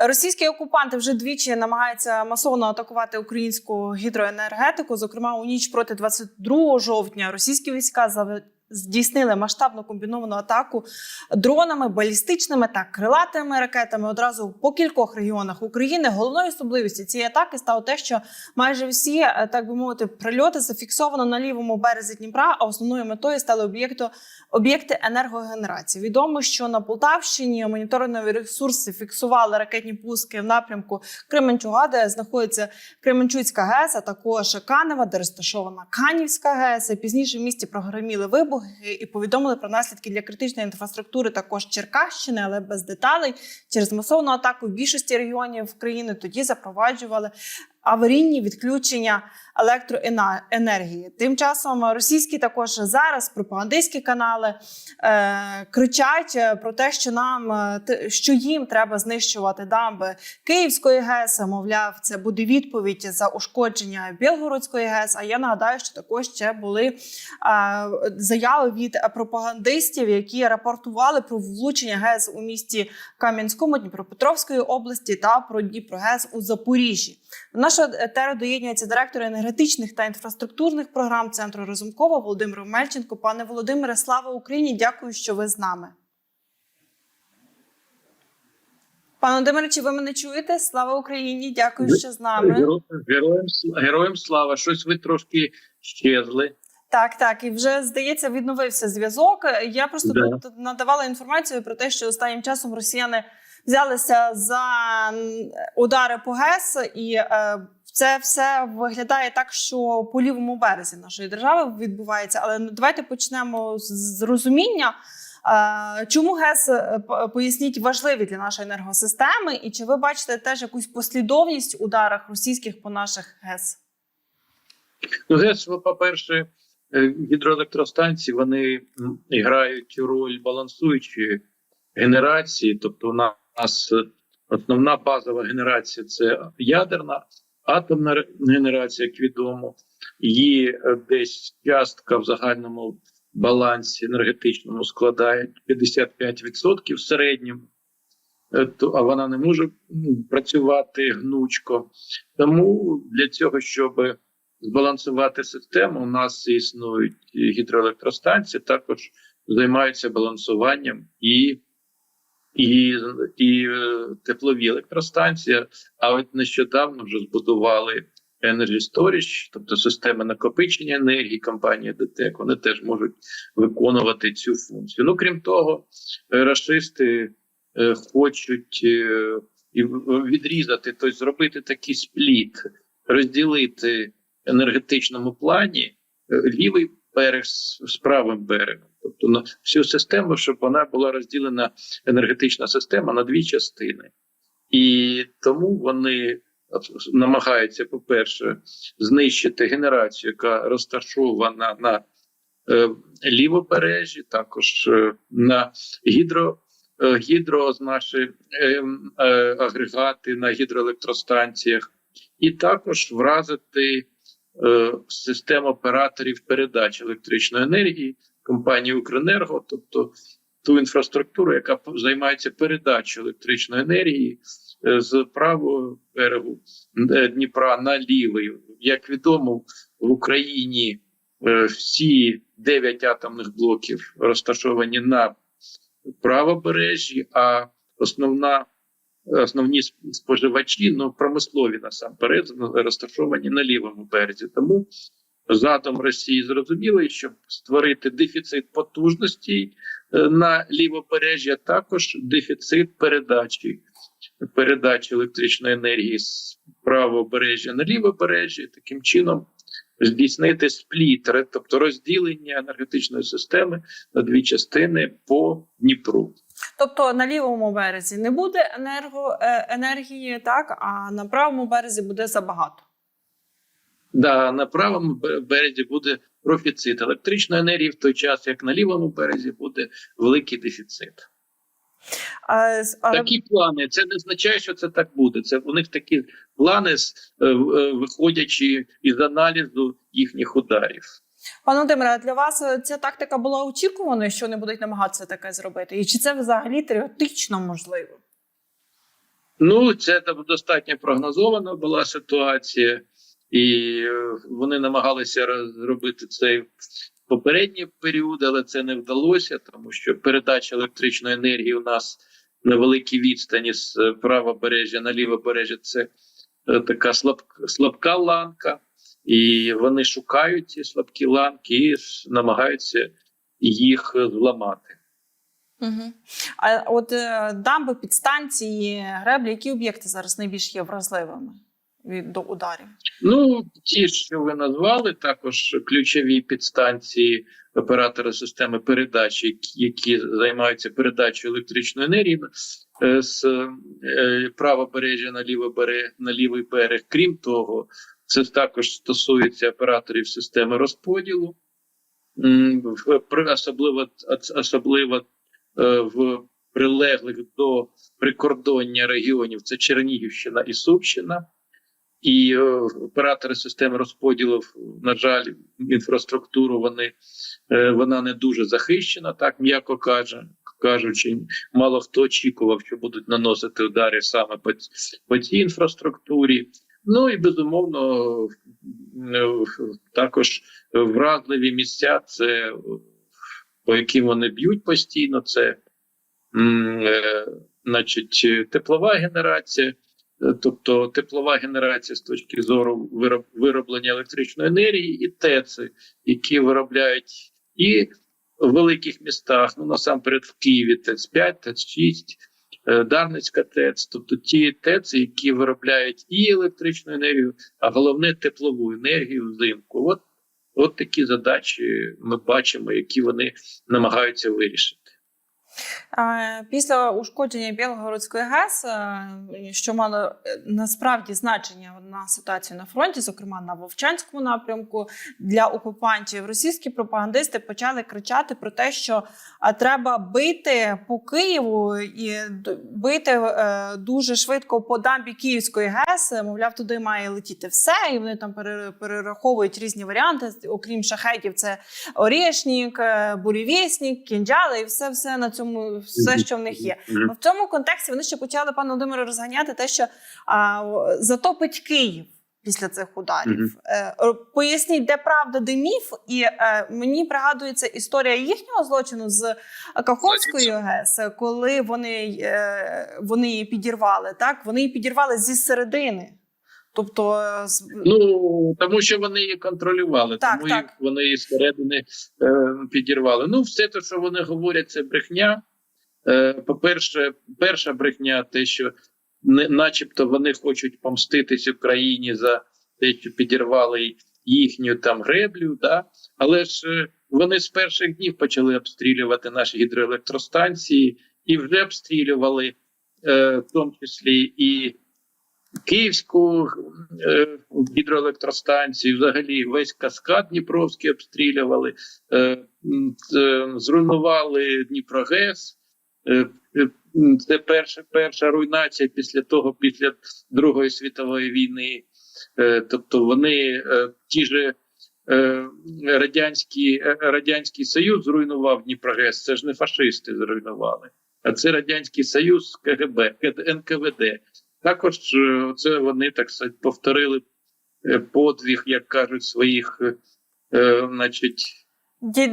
Російські окупанти вже двічі намагаються масовно атакувати українську гідроенергетику. Зокрема, у ніч проти 22 жовтня російські війська здійснили масштабну комбіновану атаку дронами, балістичними та крилатими ракетами одразу по кількох регіонах України. Головною особливістю цієї атаки стало те, що майже всі, е, так би мовити, прильоти зафіксовано на лівому березі Дніпра. А основною метою стали об'єкту об'єкти енергогенерації. Відомо, що на Полтавщині моніторингові ресурси фіксували ракетні пуски в напрямку Кременчуга, де знаходиться Кременчуцька ГЕС, а також Канева, де розташована Канівська ГЕС. Пізніше в місті прогреміли вибухи і повідомили про наслідки для критичної інфраструктури також Черкащини, але без деталей. Через масовну атаку в більшості регіонів країни тоді запроваджували аварійні відключення електроенергії. Тим часом російські також зараз пропагандистські канали е, кричать е, про те, що нам е, що їм треба знищувати дамби Київської ГЕС. Мовляв, це буде відповідь за ушкодження Білгородської ГЕС. А я нагадаю, що також ще були е, заяви від пропагандистів, які рапортували про влучення ГЕС у місті Кам'янському Дніпропетровської області та про Дніпрогес у Запоріжжі. До нашого етеру доєднується директор енергетичних та інфраструктурних програм центру Розумкова Володимир Мельченко. Пане Володимире, слава Україні! Дякую, що ви з нами. Пане Володимире, чи ви мене чуєте? Слава Україні! Дякую, що з нами. Героям, героям слава, щось ви трошки щезли. Так, так, і вже здається, відновився зв'язок. Я просто Да. тут надавала інформацію про те, що останнім часом росіяни взялися за удари по ГЕС, і е, це все виглядає так, що по лівому березі нашої держави відбувається. Але ну, давайте почнемо з- розуміння. Е, Чому ГЕС е, поясніть важливі для нашої енергосистеми, і чи ви бачите теж якусь послідовність ударах російських по наших ГЕС? Ну, ГЕС, по-перше, гідроелектростанції вони грають роль балансуючої генерації. Тобто, у нас е, основна базова генерація це ядерна, атомна генерація, як відомо. Її е, десь частка в загальному балансі енергетичному складає 55% в середньому. Е, то- А вона не може працювати гнучко. Тому для цього, щоб збалансувати систему. У нас існують гідроелектростанції, також займаються балансуванням і, і, і е, теплові електростанції. А от нещодавно вже збудували Energy Storage, тобто системи накопичення енергії компанії ДТЕК, вони теж можуть виконувати цю функцію. Ну крім того, е, рашисти е, хочуть відрізати, тобто зробити такий спліт, розділити енергетичному плані лівий берег з правим берегом, тобто на всю систему, щоб вона була розділена енергетична система на дві частини, і тому вони намагаються, по-перше, знищити генерацію, яка розташована на е, лівобережжі, також е, на гідро. е, Гідро наші е, е, агрегати на гідроелектростанціях, і також вразити е, систему операторів передачі електричної енергії компанії Укренерго, тобто ту інфраструктуру, яка займається передачею електричної енергії е, з правого берегу е, Дніпра на лівий. Як відомо, в Україні е, всі 9 атомних блоків розташовані на правобережжі, а основна основні споживачі, ну промислові насамперед, розташовані на лівому березі. Тому задум Росії зрозумілий, щоб створити дефіцит потужності е, на лівобережжі, а також дефіцит передачі передачі електричної енергії з правобережжя на лівобережжя, таким чином здійснити спліт, тобто розділення енергетичної системи на дві частини по Дніпру. Тобто на лівому березі не буде енерго, е, енергії, так а на правому березі буде забагато. Да, на правому березі буде профіцит електричної енергії, в той час як на лівому березі буде великий дефіцит. А, Такі плани. Це не означає, що це так буде. Це у них такі плани, е, е, виходячи із аналізу їхніх ударів. пане Володимире, а для вас е, ця тактика була очікуваною, що вони будуть намагатися таке зробити? І чи це взагалі теоретично можливо? Ну, це достатньо прогнозована була ситуація, і е, вони намагалися зробити цей попередній період, але це не вдалося, тому що передача електричної енергії у нас на великій відстані з е, правобережжя на лівобережжя це е, така слаб, слабка ланка, і вони шукають ці слабкі ланки і намагаються їх зламати. Угу. А от дамби, підстанції, греблі, які об'єкти зараз найбільш є вразливими від до ударів? Ну, ті, що ви назвали, також ключові підстанції оператори системи передачі, які, займаються передачею електричної енергії е, з е, правобережжя на лівий берег, на лівий берег. Крім того, це також стосується операторів системи розподілу, особливо, особливо е, в прилеглих до прикордоння регіонів. Це Чернігівщина і Сумщина. І е, оператори системи розподілу, на жаль, інфраструктуру вони е, вона не дуже захищена, так м'яко каже, кажучи. Мало хто очікував, що будуть наносити удари саме по, по цій інфраструктурі. Ну і безумовно, е, також вразливі місця, це по яким вони б'ють постійно. Це значить, теплова генерація. Е, тобто теплова генерація з точки зору вироб- вироблення електричної енергії, і ТЕЦи, які виробляють і в великих містах, ну насамперед в Києві ТЕЦ 5, ТЕЦ 6, е, Дарницька ТЕЦ, тобто ті ТЕЦи, які виробляють і електричну енергію, а головне теплову енергію взимку. От, от такі задачі ми бачимо, які вони намагаються вирішити. Після ушкодження Білгородської ГЕС, е, що мало е, насправді значення на ситуацію на фронті, зокрема на Вовчанському напрямку, для окупантів, російські пропагандисти почали кричати про те, що е, треба бити по Києву і бити дуже швидко по дамбі Київської ГЕС. Мовляв, туди має летіти все, і вони там перераховують різні варіанти. Окрім шахетів, це Орєшнік, е, бурєвєснік, кінджали і все, все на цьому, все, що в них є. В цьому контексті вони ще почали пане Володимире розганяти те, що а, затопить Київ після цих ударів. Е, е, поясніть, де правда, де міф, і е, мені пригадується історія їхнього злочину з Каховської ГЕС, коли вони, е, вони її підірвали. Так вони її підірвали зі середини. Тобто, е, Ну тому що вони її контролювали, Так, тому так. їх вони її зсередини е, підірвали. Ну, все те, що вони говорять, це брехня. Е, по-перше, перша брехня, те, що не, начебто вони хочуть помститись Україні за те, що підірвали їхню там греблю. Да? Але ж е, вони з перших днів почали обстрілювати наші гідроелектростанції і вже обстрілювали, е, в тому числі і Київську е, гідроелектростанцію, взагалі весь каскад Дніпровський обстрілювали, е, зруйнували Дніпрогес. Е, е, Це перша, перша руйнація після того, після Другої світової війни. Тобто вони ті ж радянські, радянський Союз зруйнував Дніпрогес. Це ж не фашисти зруйнували, а це радянський Союз КГБ, НКВД. Також е, це вони так сказати, повторили подвіг, подвиг, як кажуть, своїх, е, е, значить, Є,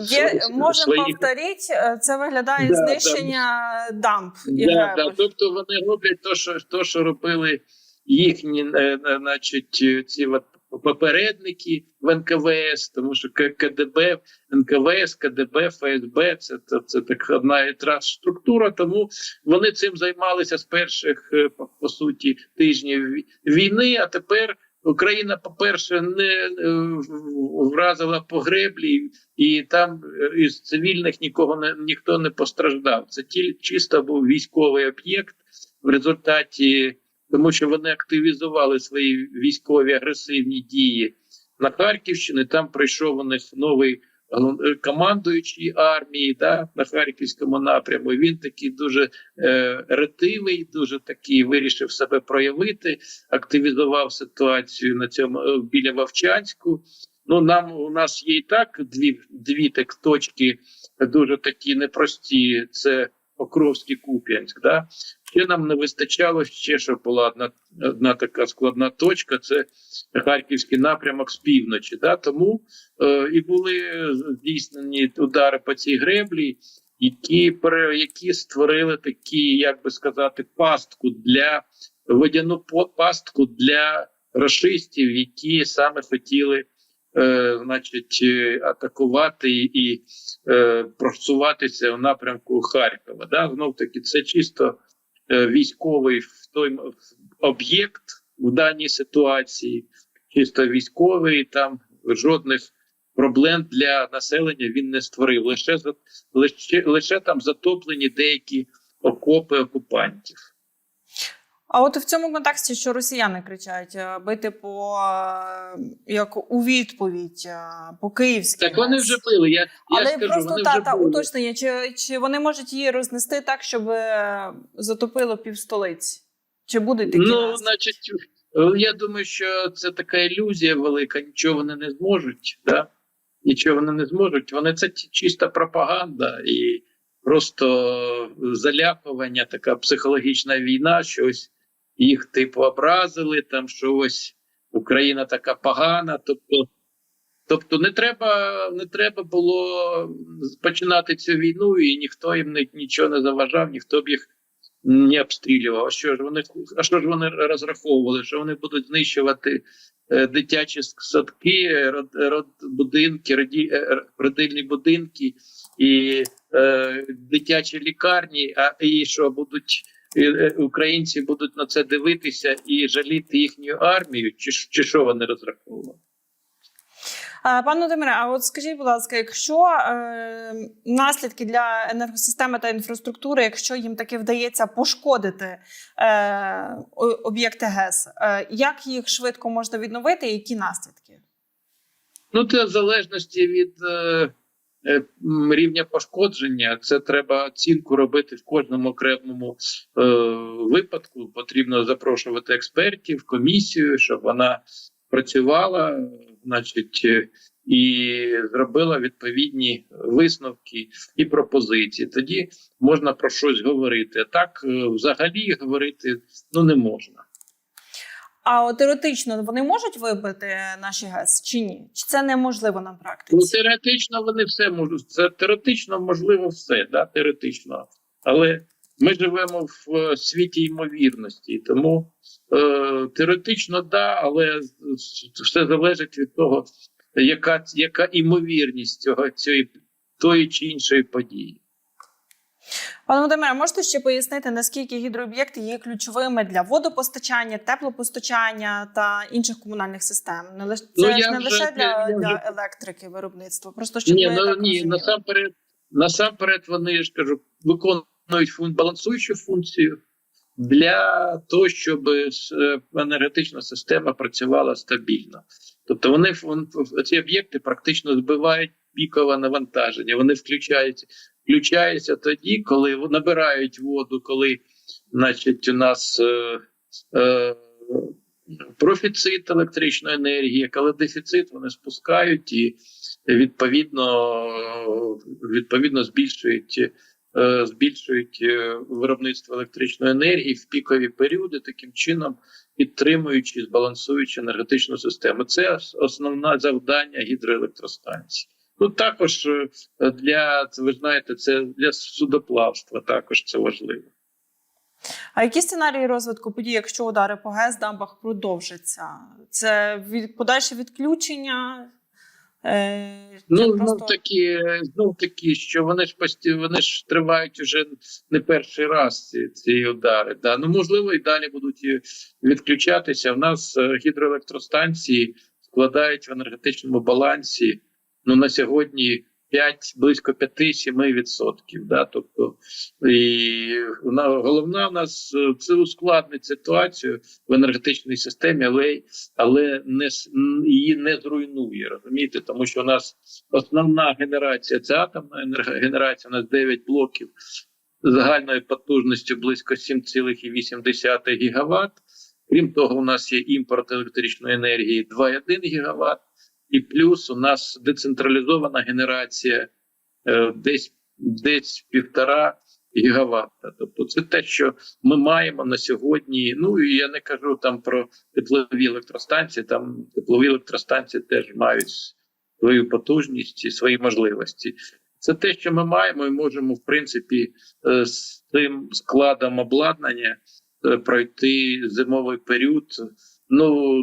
є, можемо повторити, е, це виглядає Да, знищення дамп. і Да, да, тобто вони роблять то, що, то, що робили їхні, е, е, значить, е, ці от попередники в НКВС, тому що КДБ, НКВС, КДБ, ФСБ це, це, це так одна і та структура. Тому вони цим займалися з перших е, по, суті тижнів війни. А тепер Україна, по-перше, не е, вразила по греблі, і там е, із цивільних нікого не ніхто не постраждав. Це ті чисто був військовий об'єкт в результаті, тому що вони активізували свої військові агресивні дії на Харківщині. Там прийшов у них новий е, командуючий армії да, на харківському напряму. Він такий дуже е, ретивий, дуже такий вирішив себе проявити, активізував ситуацію на цьому е, біля Вовчанську. Ну нам у нас є і так дві дві так точки дуже такі непрості. Це Покровський Куп'янськ. Да? Ще нам не вистачало ще, щоб була одна, одна така складна точка. Це харківський напрямок з півночі. Да? Тому е, і були здійснені удари по цій греблі, які які створили такі, як би сказати, пастку для водяну пастку для рашистів, які саме хотіли, е, значить, е, атакувати і е, просуватися в напрямку Харкова. Да? Знов таки, це чисто військовий в той об'єкт в даній ситуації, чисто військовий, там жодних проблем для населення він не створив. Лише лише, лише там затоплені деякі окопи окупантів. А от в цьому контексті, що росіяни кричать е, бити по е, як у відповідь е, по київській Так вони вже били. Я, я Але ж кажу, просто вони та, вже та били. уточнення, чи, чи вони можуть її рознести так, щоб затопило півстолиці? Чи будуть такі Ну, наслідки? значить, я думаю, що це така ілюзія велика, нічого вони не зможуть. Да? Нічого вони не зможуть. Вони це чиста пропаганда і просто залякування, така психологічна війна, що ось їх типу образили, там що ось Україна така погана. Тобто, тобто не треба, не треба було починати цю війну, і ніхто їм нічого не заважав, ніхто б їх не обстрілював. А що ж вони а що ж вони розраховували? Що вони будуть знищувати е, дитячі садки, род, род будинки, роді, е, родильні будинки і е, дитячі лікарні? А і що будуть українці будуть на це дивитися і жаліти їхню армію? Чи, чи що вони розраховували? Е, Пане Володимире, а от скажіть, будь ласка, якщо е, наслідки для енергосистеми та інфраструктури, якщо їм таки вдається пошкодити е, об'єкти ГЕС, е, як їх швидко можна відновити і які наслідки? Ну, це в залежності від е, е, рівня пошкодження. Це треба оцінку робити в кожному окремому е, випадку. Потрібно запрошувати експертів, комісію, щоб вона працювала, е, значить, е, і зробила відповідні висновки і пропозиції. Тоді можна про щось говорити. Так, е, взагалі, говорити ну не можна. А теоретично вони можуть вибити наші ГЕС чи ні? Чи це неможливо на Ну, теоретично вони все можуть. Це теоретично можливо все, да, теоретично. Але ми живемо в е, світі ймовірності, тому е, теоретично да, але все залежить від того, яка, яка імовірність цього цієї тої чи іншої події. Пане Володимире, можете ще пояснити, наскільки гідрооб'єкти є ключовими для водопостачання, теплопостачання та інших комунальних систем? Не лише це Ну, ж не вже- лише для, я вже- для електрики виробництва. Просто щоб Ні, ми ну так ні, розуміли. насамперед, насамперед вони я ж кажу, виконують фун, балансуючу функцію для того, щоб е, енергетична система працювала стабільно. Тобто вони, вон- ці об'єкти практично збивають пікове навантаження. Вони включаються, включаються тоді, коли набирають воду, коли, значить, у нас е, е, профіцит електричної енергії, коли дефіцит, вони спускають і відповідно, відповідно збільшують. е, Збільшують е, виробництво електричної енергії в пікові періоди, таким чином підтримуючи, збалансуючи енергетичну систему. Це ос- основне завдання гідроелектростанцій. Ну також е, для це ви знаєте, це для судоплавства. Також це важливо. А які сценарії розвитку подій, якщо удари по ГЕС дамбах продовжаться? Це від подальше відключення? Е, Ну просто... знов таки, знов таки, що вони ж пості, вони ж тривають уже не перший раз ці, ці удари. Да. Ну можливо, і далі будуть відключатися. У нас е, гідроелектростанції складають в енергетичному балансі. Ну на сьогодні 5, близько 5-7 відсотків. Да. Тобто, і вона головна нас е, це ускладнить ситуацію в енергетичній системі, але але не її не зруйнує, розумієте, тому що у нас основна генерація це атомна енергогенерація, у нас 9 блоків загальною потужністю близько 7,8 гігаватт. Крім того, у нас є імпорт електричної енергії 2,1 гігаватт, і плюс у нас децентралізована генерація е, десь десь півтора гігаватта. Тобто, це те, що ми маємо на сьогодні. Ну і я не кажу там про теплові електростанції. Там теплові електростанції теж мають свою потужність і свої можливості. Це те, що ми маємо, і можемо, в принципі, е, з цим складом обладнання е, пройти зимовий період. Ну,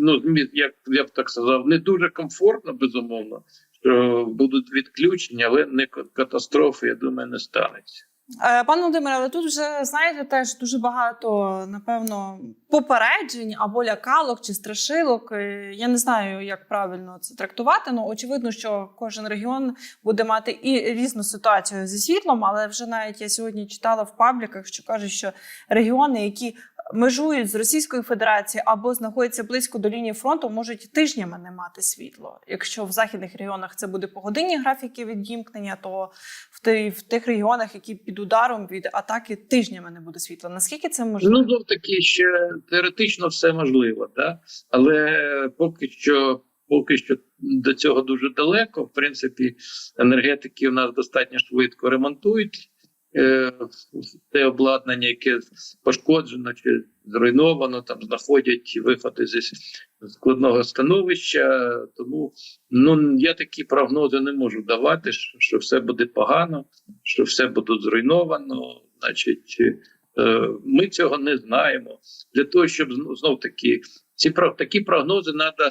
ну як я б так сказав, не дуже комфортно, безумовно, що будуть відключення, але не ка- катастрофи, я думаю, не станеться. Е, Пане Володимире, але тут вже знаєте теж дуже багато, напевно, попереджень або лякалок чи страшилок. Е, Я не знаю, як правильно це трактувати. Ну очевидно, що кожен регіон буде мати і різну ситуацію зі світлом, але вже навіть я сьогодні читала в пабліках, що кажуть, що регіони, які межують з Російською Федерацією або знаходяться близько до лінії фронту, можуть тижнями не мати світло. Якщо в західних регіонах це буде погодинні графіки відімкнення, то в, ти, в тих регіонах, які під ударом від атаки, тижнями не буде світла. Наскільки це можливо? Ну, знов таки, ще теоретично все можливо, да? але поки що, поки що до цього дуже далеко. В принципі, енергетики у нас достатньо швидко ремонтують те обладнання, яке пошкоджено чи зруйновано, там знаходять виходи зі складного становища. Тому ну я такі прогнози не можу давати, що, що все буде погано, що все буде зруйновано, значить. Е, Ми цього не знаємо. Для того, щоб знов таки ці такі прогнози треба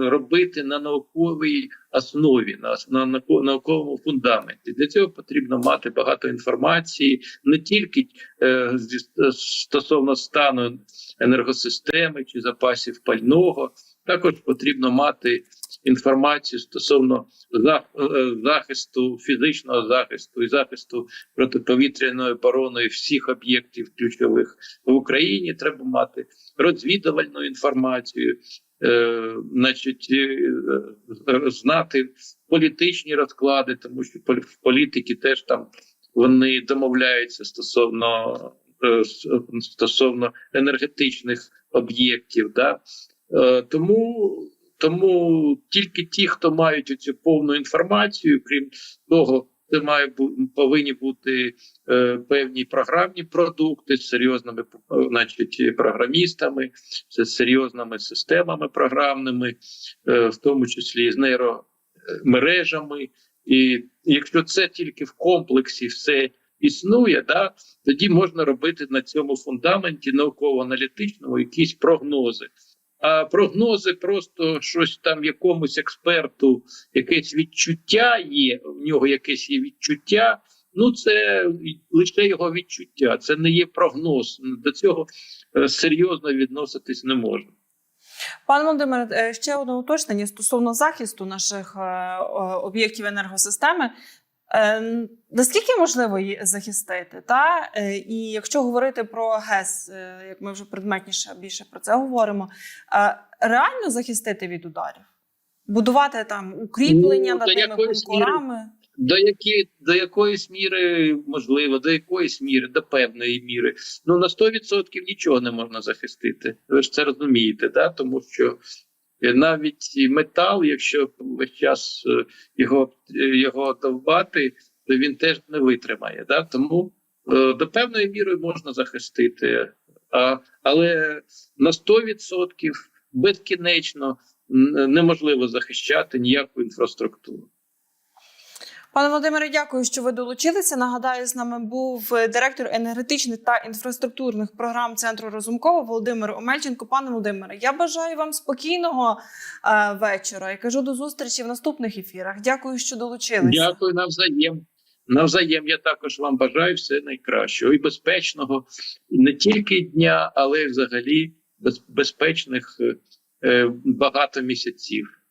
робити на науковій основі, на, на науковому фундаменті. Для цього потрібно мати багато інформації, не тільки е, стосовно стану енергосистеми чи запасів пального. Також потрібно мати інформацію стосовно е, захисту, фізичного захисту і захисту протиповітряної оборони всіх об'єктів ключових в Україні. Треба мати розвідувальну інформацію, е, значить, е, знати політичні розклади, тому що полі- політики теж там вони домовляються стосовно стосовно енергетичних об'єктів. Да? Тому тому тільки ті, хто мають цю повну інформацію, крім того, це має повинні бути е, певні програмні продукти з серйозними е, значить, програмістами, з серйозними системами програмними, е, в тому числі з нейромережами. І якщо це тільки в комплексі все існує, да, тоді можна робити на цьому фундаменті науково-аналітичному якісь прогнози. А прогнози просто щось там якомусь експерту, якесь відчуття є, в нього якесь є відчуття. Ну, це лише його відчуття, це не є прогноз. До цього е, серйозно відноситись не можна. Пане Володимире, е, ще одне уточнення стосовно захисту наших е, об'єктів енергосистеми. Е, Наскільки можливо її захистити? Та? Е, І якщо говорити про ГЕС, е, як ми вже предметніше більше про це говоримо, реально захистити від ударів? Будувати там укріплення Ну, над ними якоїсь До які до якоїсь міри можливо, до якоїсь міри, до певної міри. Ну на 100% нічого не можна захистити. Ви ж це розумієте, да? тому що навіть метал, якщо весь час е, його, е, його довбати, то він теж не витримає. Да? Тому е, до певної міри можна захистити, а, але на 100% безкінечно неможливо захищати ніяку інфраструктуру. Пане Володимире, дякую, що ви долучилися. Нагадаю, з нами був е, директор енергетичних та інфраструктурних програм центру Розумкова Володимир Омельченко. Пане Володимире, я бажаю вам спокійного е, вечора і кажу до зустрічі в наступних ефірах. Дякую, що долучилися. Дякую навзаєм. Навзаєм я також вам бажаю все найкращого і безпечного не тільки дня, але й взагалі без, безпечних е, багато місяців.